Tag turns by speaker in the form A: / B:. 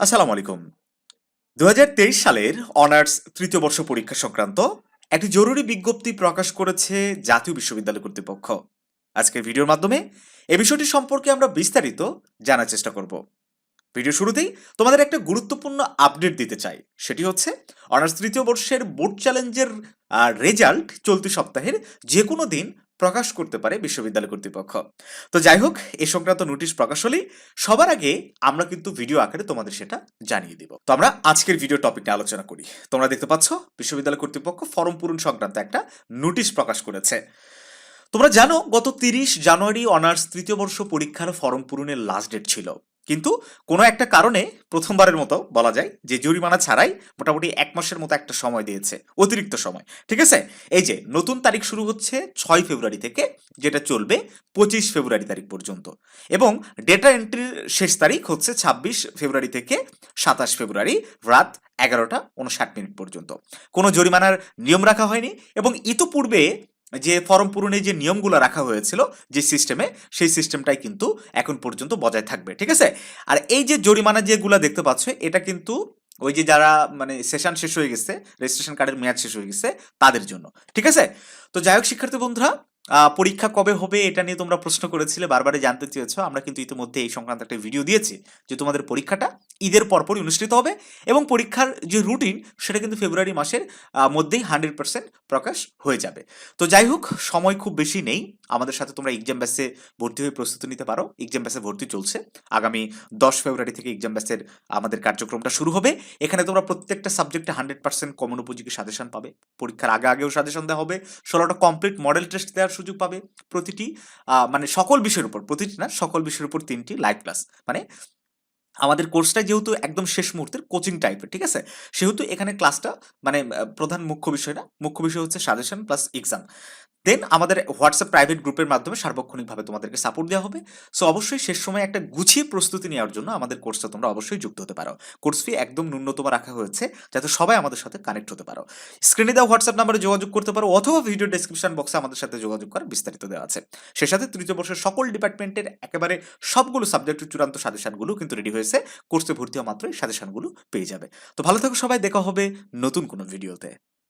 A: আসসালামু আলাইকুম। দুহাজার তেইশ সালের অনার্স তৃতীয় বর্ষ পরীক্ষা সংক্রান্ত একটি জরুরি বিজ্ঞপ্তি প্রকাশ করেছে জাতীয় বিশ্ববিদ্যালয় কর্তৃপক্ষ। আজকের ভিডিওর মাধ্যমে এ বিষয়টি সম্পর্কে আমরা বিস্তারিত জানার চেষ্টা করব। ভিডিও শুরুতেই তোমাদের একটা গুরুত্বপূর্ণ আপডেট দিতে চাই। সেটি হচ্ছে অনার্স তৃতীয় বর্ষের বোর্ড চ্যালেঞ্জের রেজাল্ট চলতি সপ্তাহের যে কোনো দিন প্রকাশ করতে পারে বিশ্ববিদ্যালয় কর্তৃপক্ষ। তো যাই হোক, এ সংক্রান্ত নোটিশ প্রকাশ হলেই সবার আগে আমরা কিন্তু ভিডিও আকারে তোমাদের সেটা জানিয়ে দিব। তো আমরা আজকের ভিডিও টপিকটা আলোচনা করি। তোমরা দেখতে পাচ্ছ, বিশ্ববিদ্যালয় কর্তৃপক্ষ ফর্ম পূরণ সংক্রান্ত একটা নোটিশ প্রকাশ করেছে। তোমরা জানো, গত তিরিশ জানুয়ারি অনার্স তৃতীয় বর্ষ পরীক্ষার ফর্ম পূরণের লাস্ট ডেট ছিল। কিন্তু কোনো একটা কারণে প্রথমবারের মতো বলা যায় যে জরিমানা ছাড়াই মোটামুটি এক মাসের মতো একটা সময় দিয়েছে, অতিরিক্ত সময়। ঠিক আছে? এই যে নতুন তারিখ শুরু হচ্ছে ছয় ফেব্রুয়ারি থেকে, যেটা চলবে পঁচিশ ফেব্রুয়ারি তারিখ পর্যন্ত। এবং ডেটা এন্ট্রির শেষ তারিখ হচ্ছে ছাব্বিশ ফেব্রুয়ারি থেকে সাতাশ ফেব্রুয়ারি রাত এগারোটা উনষাট মিনিট পর্যন্ত। কোনো জরিমানার নিয়ম রাখা হয়নি এবং ইতোপূর্বে যে ফর্ম পূরণে যে নিয়মগুলো রাখা হয়েছিল যে সিস্টেমে সেই সিস্টেমটাই কিন্তু এখন পর্যন্ত বজায় থাকবে, ঠিক আছে? আর এই যে জরিমানা যেগুলো দেখতে পাচ্ছ, এটা কিন্তু ওই যে যারা মানে সেশন শেষ হয়ে গেছে রেজিস্ট্রেশন কার্ডের মেয়াদ শেষ হয়ে গেছে, তাদের জন্য, ঠিক আছে? তো যাই হোক, শিক্ষার্থী বন্ধুরা পরীক্ষা কবে হবে এটা নিয়ে তোমরা প্রশ্ন করেছিলে, বারবারই জানতে চেয়েছো। আমরা কিন্তু ইতিমধ্যে এই সংক্রান্ত একটা ভিডিও দিয়েছি যে তোমাদের পরীক্ষাটা ঈদের পরপরই অনুষ্ঠিত হবে এবং পরীক্ষার যে রুটিন সেটা কিন্তু ফেব্রুয়ারি মাসের মধ্যেই হান্ড্রেড পার্সেন্ট প্রকাশ হয়ে যাবে। তো যাই হোক, সময় খুব বেশি নেই। আমাদের সাথে তোমরা এক্সাম ব্যাসে ভর্তি হয়ে প্রস্তুতি নিতে পারো। এক্সাম ব্যাসে ভর্তি চলছে। আগামী দশ ফেব্রুয়ারি থেকে এক্সাম ব্যাসের আমাদের কার্যক্রমটা শুরু হবে। এখানে তোমরা প্রত্যেকটা সাবজেক্টে হান্ড্রেড পার্সেন্ট কমন উপযোগী সাজেশন পাবে। পরীক্ষার আগে আগেও সাজেশন দেওয়া হবে। ষোলোটা কমপ্লিট মডেল টেস্ট দেওয়ার সুযোগ পাবে প্রতিটি মানে সকল বিষয়ের উপর, প্রতিটি না, সকল বিষয়ের উপর তিনটি লাইভ ক্লাস মানে আমাদের কোর্সটা যেহেতু একদম শেষ মুহূর্তের কোচিং টাইপের ঠিক আছে? সেহেতু এখানে ক্লাসটা মানে প্রধান মুখ্য বিষয় না। মুখ্য বিষয় হচ্ছে সাজেশন প্লাস এক্সাম দেন আমাদের হোয়াটসঅ্যাপ প্রাইভেট গ্রুপের মাধ্যমে সার্বক্ষণিকভাবে তোমাদেরকে সাপোর্ট দেওয়া হবে। সো অবশ্যই শেষ সময় একটা গুছিয়ে প্রস্তুতি নেওয়ার জন্য আমাদের কোর্সটা তোমরা অবশ্যই যুক্ত হতে পারো। কোর্স ফি একদম ন্যূনতম রাখা হয়েছে, যাতে সবাই আমাদের সাথে কানেক্ট হতে পারো। স্ক্রিনে দেওয়া হোয়াটসঅ্যাপ নাম্বারে যোগাযোগ করতে পারো, অথবা ভিডিও ডেসক্রিপশন বক্সে আমাদের সাথে যোগাযোগ করার বিস্তারিত দেওয়া আছে। সে সাথে তৃতীয় বর্ষের সকল ডিপার্টমেন্টের একেবারে সবগুলো সাবজেক্টের চূড়ান্ত সাজেশনগুলো কিন্তু রেডি হয়েছে। কোর্সে ভর্তি হওয়া মাত্রই সাজেশনগুলো পেয়ে যাবে। তো ভালো থাকো সবাই, দেখা হবে নতুন কোনো ভিডিওতে